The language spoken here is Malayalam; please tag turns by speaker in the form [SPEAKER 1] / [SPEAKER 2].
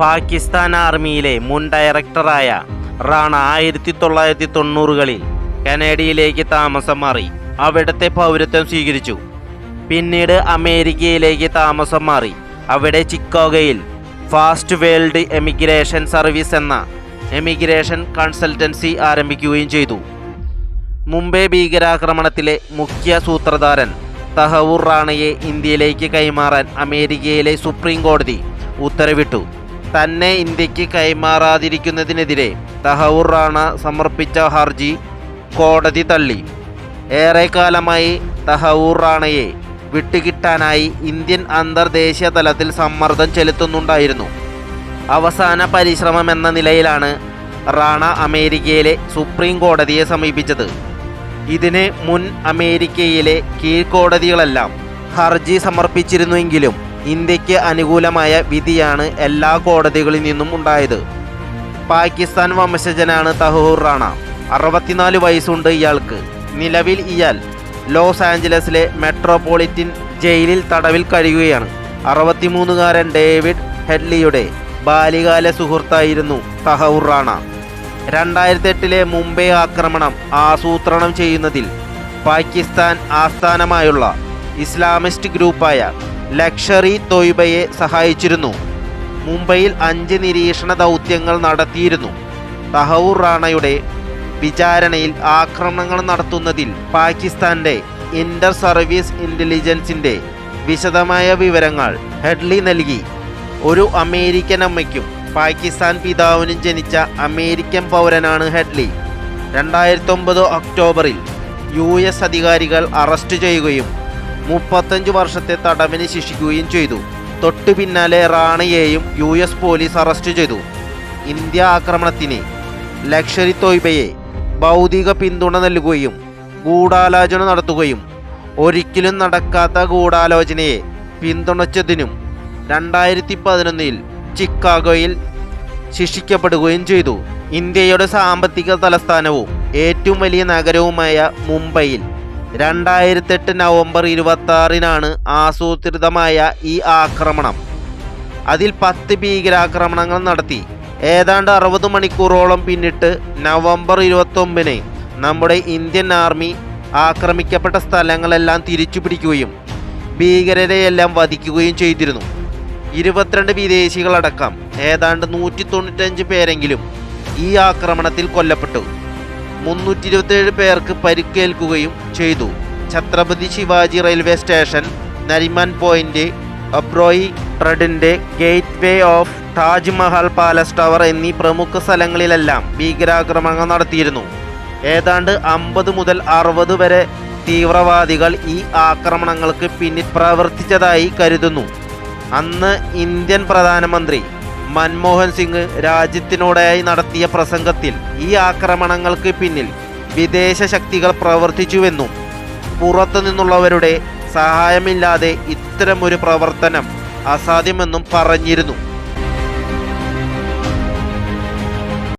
[SPEAKER 1] പാകിസ്ഥാൻ ആർമിയിലെ മുൻ ഡയറക്ടറായ റാണ ആയിരത്തി തൊള്ളായിരത്തി തൊണ്ണൂറുകളിൽ കനേഡയിലേക്ക് താമസം മാറി അവിടുത്തെ പൗരത്വം സ്വീകരിച്ചു. പിന്നീട് അമേരിക്കയിലേക്ക് താമസം മാറി. അവിടെ ചിക്കോഗയിൽ ഫാസ്റ്റ് വേൾഡ് എമിഗ്രേഷൻ സർവീസ് എന്ന എമിഗ്രേഷൻ കൺസൾട്ടൻസി ആരംഭിക്കുകയും ചെയ്തു. മുംബൈ ഭീകരാക്രമണത്തിലെ മുഖ്യ സൂത്രധാരൻ തഹവൂർ റാണയെ ഇന്ത്യയിലേക്ക് കൈമാറാൻ അമേരിക്കയിലെ സുപ്രീം കോടതി ഉത്തരവിട്ടു. തന്നെ ഇന്ത്യയ്ക്ക് കൈമാറാതിരിക്കുന്നതിനെതിരെ തഹവൂർ റാണ സമർപ്പിച്ച ഹർജി കോടതി തള്ളി. ഏറെക്കാലമായി തഹവൂർ റാണയെ വിട്ടുകിട്ടാനായി ഇന്ത്യൻ അന്തർദേശീയ തലത്തിൽ സമ്മർദ്ദം ചെലുത്തുന്നുണ്ടായിരുന്നു. അവസാന പരിശ്രമം എന്ന നിലയിലാണ് റാണ അമേരിക്കയിലെ സുപ്രീം കോടതിയെ സമീപിച്ചത്. ഇതിന് മുൻ അമേരിക്കയിലെ കീഴ്ക്കോടതികളെല്ലാം ഹർജി സമർപ്പിച്ചിരുന്നുവെങ്കിലും ഇന്ത്യയ്ക്ക് അനുകൂലമായ വിധിയാണ് എല്ലാ കോടതികളിൽ നിന്നും ഉണ്ടായത്. പാകിസ്ഥാൻ വംശജനാണ് തഹൂർ റാണ. അറുപത്തിനാല് വയസ്സുണ്ട് ഇയാൾക്ക്. നിലവിൽ ഇയാൾ ലോസ് ആഞ്ചലസിലെ മെട്രോപൊളിറ്റൻ ജയിലിൽ തടവിൽ കഴിയുകയാണ്. അറുപത്തിമൂന്നുകാരൻ ഡേവിഡ് ഹെഡ്ലിയുടെ ബാല്യകാല സുഹൃത്തായിരുന്നു തഹൂർ റാണ. രണ്ടായിരത്തി എട്ടിലെ മുംബൈ ആക്രമണം ആസൂത്രണം ചെയ്യുന്നതിൽ പാകിസ്ഥാൻ ആസ്ഥാനമായുള്ള ഇസ്ലാമിസ്റ്റ് ഗ്രൂപ്പായ ലക്ഷറി തൊയ്ബയെ സഹായിച്ചിരുന്നു. മുംബൈയിൽ അഞ്ച് നിരീക്ഷണ ദൗത്യങ്ങൾ നടത്തിയിരുന്നു. തഹവൂർ റാണയുടെ വിചാരണയിൽ ആക്രമണങ്ങൾ നടത്തുന്നതിൽ പാകിസ്ഥാന്റെ ഇന്റർ സർവീസ് ഇന്റലിജൻസിന്റെ വിശദമായ വിവരങ്ങൾ ഹെഡ്ലി നൽകി. ഒരു അമേരിക്കൻ അമ്മയ്ക്കും പാകിസ്ഥാൻ പിതാവിനും ജനിച്ച അമേരിക്കൻ പൗരനാണ് ഹെഡ്ലി. രണ്ടായിരത്തി ഒമ്പത് ഒക്ടോബറിൽ യു എസ് അധികാരികൾ അറസ്റ്റ് ചെയ്യുകയും മുപ്പത്തഞ്ച് വർഷത്തെ തടവിന് ശിക്ഷിക്കുകയും ചെയ്തു. തൊട്ടു പിന്നാലെ റാണയെയും യു എസ് പോലീസ് അറസ്റ്റ് ചെയ്തു. ഇന്ത്യ ആക്രമണത്തിന് ലക്ഷറി തോയ്ബയെ ഭൗതിക പിന്തുണ നൽകുകയും ഗൂഢാലോചന നടത്തുകയും ഒരിക്കലും നടക്കാത്ത ഗൂഢാലോചനയെ പിന്തുണച്ചതിനും രണ്ടായിരത്തി പതിനൊന്നിൽ ചിക്കാഗോയിൽ ശിക്ഷിക്കപ്പെടുകയും ചെയ്തു. ഇന്ത്യയുടെ സാമ്പത്തിക തലസ്ഥാനവും ഏറ്റവും വലിയ നഗരവുമായ മുംബൈയിൽ രണ്ടായിരത്തെട്ട് നവംബർ ഇരുപത്തി ആറിനാണ് ആസൂത്രിതമായ ഈ ആക്രമണം. അതിൽ പത്ത് ഭീകരാക്രമണങ്ങൾ നടത്തി. ഏതാണ്ട് അറുപത് മണിക്കൂറോളം പിന്നിട്ട് നവംബർ ഇരുപത്തൊമ്പതിന് നമ്മുടെ ഇന്ത്യൻ ആർമി ആക്രമിക്കപ്പെട്ട സ്ഥലങ്ങളെല്ലാം തിരിച്ചു പിടിക്കുകയും ഭീകരരെയെല്ലാം വധിക്കുകയും ചെയ്തിരുന്നു. ഇരുപത്തിരണ്ട് വിദേശികളടക്കം ഏതാണ്ട് നൂറ്റി തൊണ്ണൂറ്റഞ്ച് പേരെങ്കിലും ഈ ആക്രമണത്തിൽ കൊല്ലപ്പെട്ടു. മുന്നൂറ്റി ഇരുപത്തേഴ് പേർക്ക് പരിക്കേൽക്കുകയും ചെയ്തു. Chhatrapati Shivaji railway station Nariman point Oberoi ട്രഡിന്റെ gateway of Taj Mahal palace tower എന്നീ പ്രമുഖ സ്ഥലങ്ങളിലെല്ലാം ഭീകരാക്രമണങ്ങൾ നടത്തിയിരുന്നു. ഏതാണ്ട് അമ്പത് മുതൽ അറുപത് വരെ തീവ്രവാദികൾ ഈ ആക്രമണങ്ങൾക്ക് പിന്നിൽ പ്രവർത്തിച്ചതായി കരുതുന്നു. അന്ന് ഇന്ത്യൻ പ്രധാനമന്ത്രി മൻമോഹൻ സിംഗ് രാജ്യത്തിനോടായി നടത്തിയ പ്രസംഗത്തിൽ ഈ ആക്രമണങ്ങൾക്ക് പിന്നിൽ വിദേശ ശക്തികൾ പ്രവർത്തിച്ചുവെന്നും പുറത്തു നിന്നുള്ളവരുടെ സഹായമില്ലാതെ ഇത്തരമൊരു പ്രവർത്തനം അസാധ്യമെന്നും പറഞ്ഞിരുന്നു.